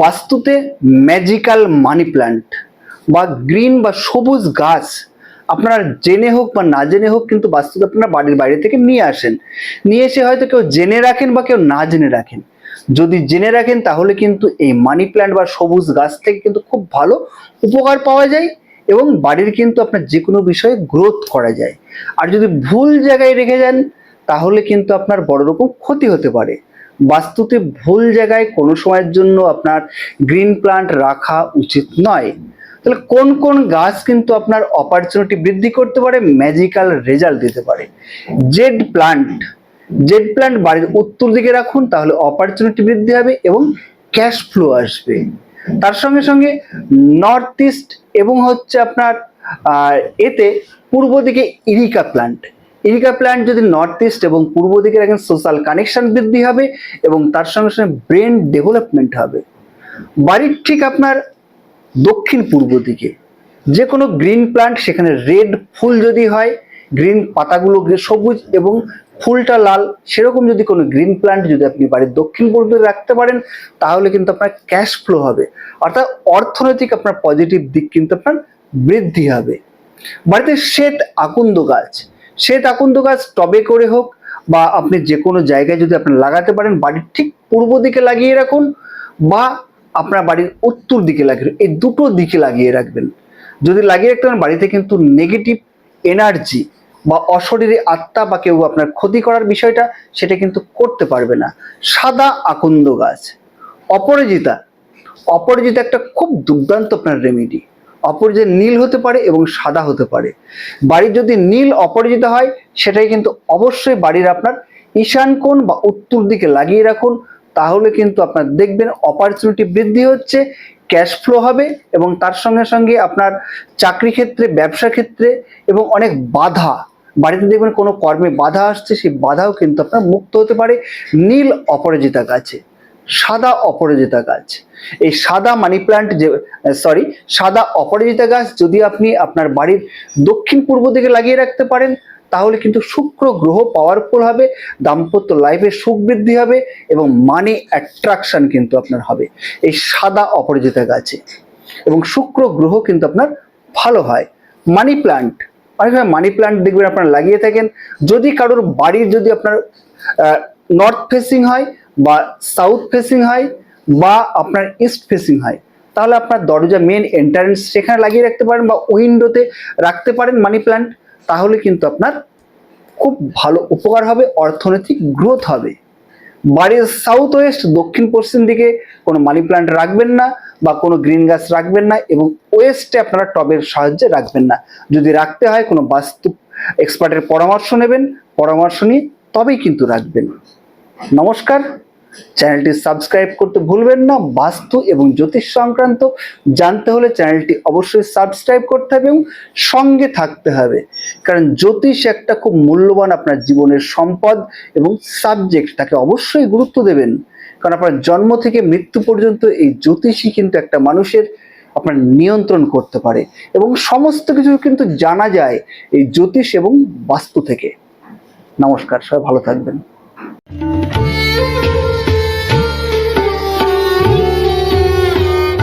বাস্তুতে magical money plant বা green বা সবুজ গাছ আপনারা জেনে হোক বা না জেনে হোক কিন্তু বাস্তুতে আপনারা বাড়ির বাইরে থেকে নিয়ে আসেন। নিয়ে এসে হয়তো কেউ জেনে রাখেন বা কেউ না জেনে রাখেন। যদি জেনে রাখেন তাহলে কিন্তু এই মানি প্ল্যান্ট বা সবুজ গাছ থেকে কিন্তু খুব ভালো উপকার পাওয়া যায় এবং বাড়ির কিন্তু আপনার যে কোনো বিষয়ে গ্রোথ করা যায়। আর যদি ভুল জায়গায় রেখে যান তাহলে কিন্তু আপনার বড় রকম ক্ষতি হতে পারে। বাস্তুতে ভুল জায়গায় কোনো সময়ের জন্য আপনার গ্রিন প্লান্ট রাখা উচিত নয়। তাহলে কোন কোন গাছ কিন্তু আপনার অপরচুনিটি বৃদ্ধি করতে পারে, ম্যাজিক্যাল রেজাল্ট দিতে পারে? জেড প্লান্ট জেড প্লান্ট বাড়ির উত্তর দিকে রাখুন, তাহলে অপরচুনিটি বৃদ্ধি হবে এবং ক্যাশ ফ্লো আসবে। তার সঙ্গে সঙ্গে নর্থ ইস্ট এবং হচ্ছে আপনার এতে পূর্ব দিকে ইরিকা প্লান্ট ইরিকা প্ল্যান্ট যদি নর্থ ইস্ট এবং পূর্ব দিকে রাখেন সোশ্যাল কানেকশন বৃদ্ধি হবে এবং তার সঙ্গে সঙ্গে ব্রেন ডেভেলপমেন্ট হবে। বাড়ির ঠিক আপনার দক্ষিণ পূর্ব দিকে, যে কোনো গ্রিন প্লান্ট সেখানে রেড ফুল যদি হয় গ্রিন পাতাগুলো সবুজ এবং ফুলটা লাল, সেরকম যদি কোনো গ্রিন প্লান্ট যদি আপনি বাড়ির দক্ষিণ পূর্ব দিকে রাখতে পারেন, তাহলে কিন্তু আপনার ক্যাশ ফ্লো হবে। অর্থাৎ অর্থনৈতিক আপনার পজিটিভ দিক কিন্তু আপনার বৃদ্ধি হবে। বাড়িতে শ্বেত আকুন্দ গাছ শ্বেত আকন্দ গাছ, টবে করে হোক বা আপনি যে কোনো জায়গায় যদি আপনি লাগাতে পারেন, বাড়ির ঠিক পূর্ব দিকে লাগিয়ে রাখুন বা আপনার বাড়ির উত্তর দিকে লাগিয়ে এই দুটো দিকে লাগিয়ে রাখবেন। যদি লাগিয়ে রাখতে পারেন, বাড়িতে কিন্তু নেগেটিভ এনার্জি বা অশরীরে আত্মা বা কেউ আপনার ক্ষতি করার বিষয়টা, সেটা কিন্তু করতে পারবে না। সাদা আকন্দ গাছ। অপরাজিতা। অপরাজিতা একটা খুব দুর্দান্ত আপনার রেমেডি অপরাজিতা নীল হতে পারে এবং সাদা হতে পারে। বাড়ির যদি নীল অপরাজিতা হয়, সেটাই কিন্তু অবশ্যই বাড়ির আপনার ঈশান কোণ বা উত্তর দিকে লাগিয়ে রাখুন। তাহলে কিন্তু আপনার দেখবেন অপরচুনিটি বৃদ্ধি হচ্ছে ক্যাশ ফ্লো হবে এবং তার সঙ্গে সঙ্গে আপনার চাকরি ক্ষেত্রে, ব্যবসা ক্ষেত্রে এবং অনেক বাধা, বাড়িতে দেখবেন কোনো কর্মে বাধা আসছে, সেই বাধাও কিন্তু আপনার মুক্ত হতে পারে। নীল অপরাজিতা গাছে সাদা অপরাজিতা গাছ। এই সাদা মানি প্ল্যান্ট যে সরি সাদা অপরাজিতা গাছ যদি আপনি আপনার বাড়ির দক্ষিণ পূর্ব দিকে লাগিয়ে রাখতে পারেন, তাহলে কিন্তু শুক্র গ্রহ পাওয়ারফুল হবে, দাম্পত্য লাইফে সুখ বৃদ্ধি হবে এবং মানি অ্যাট্রাকশন কিন্তু আপনার হবে। এই সাদা অপরাজিতা গাছে। এবং শুক্র গ্রহ কিন্তু আপনার ভালো হয়। মানি প্ল্যান্ট অনেক সময় মানি প্ল্যান্ট দেখবেন আপনারা লাগিয়ে থাকেন। যদি কারোর বাড়ির যদি আপনার নর্থ ফেসিং হয় বা সাউথ ফেসিং হয় বা আপনার ইস্ট ফেসিং হয়। তাহলে আপনার দরজা মেন এন্ট্রান্স সেখানে লাগিয়ে রাখতে পারেন বা উইন্ডোতে রাখতে পারেন মানি প্ল্যান্ট তাহলে কিন্তু আপনার খুব ভালো উপকার হবে, অর্থনৈতিক গ্রোথ হবে। বাড়ির সাউথ ওয়েস্ট দক্ষিণ পশ্চিম দিকে কোনো মানি প্ল্যান্ট রাখবেন না বা কোনো গ্রিন গাছ রাখবেন না এবং ওয়েস্টে আপনারা টবের সাহায্যে রাখবেন না। যদি রাখতে হয় কোনো বাস্তু এক্সপার্টের পরামর্শ নেবেন, পরামর্শ নিয়ে তবেই কিন্তু রাখবেন। নমস্কার। চ্যানেলটি সাবস্ক্রাইব করতে ভুলবেন না, বাস্তু এবং জ্যোতিষ সংক্রান্ত জানতে হলে চ্যানেলটি অবশ্যই সাবস্ক্রাইব করতে হবে এবং সঙ্গে থাকতে হবে। কারণ জ্যোতিষ একটা খুব মূল্যবান আপনার জীবনের সম্পদ এবং সাবজেক্ট তাকে অবশ্যই গুরুত্ব দেবেন। কারণ আপনার জন্ম থেকে মৃত্যু পর্যন্ত এই জ্যোতিষই কিন্তু একটা মানুষের আপনার নিয়ন্ত্রণ করতে পারে এবং সমস্ত কিছু কিন্তু জানা যায় এই জ্যোতিষ এবং বাস্তু থেকে। নমস্কার, সবাই ভালো থাকবেন।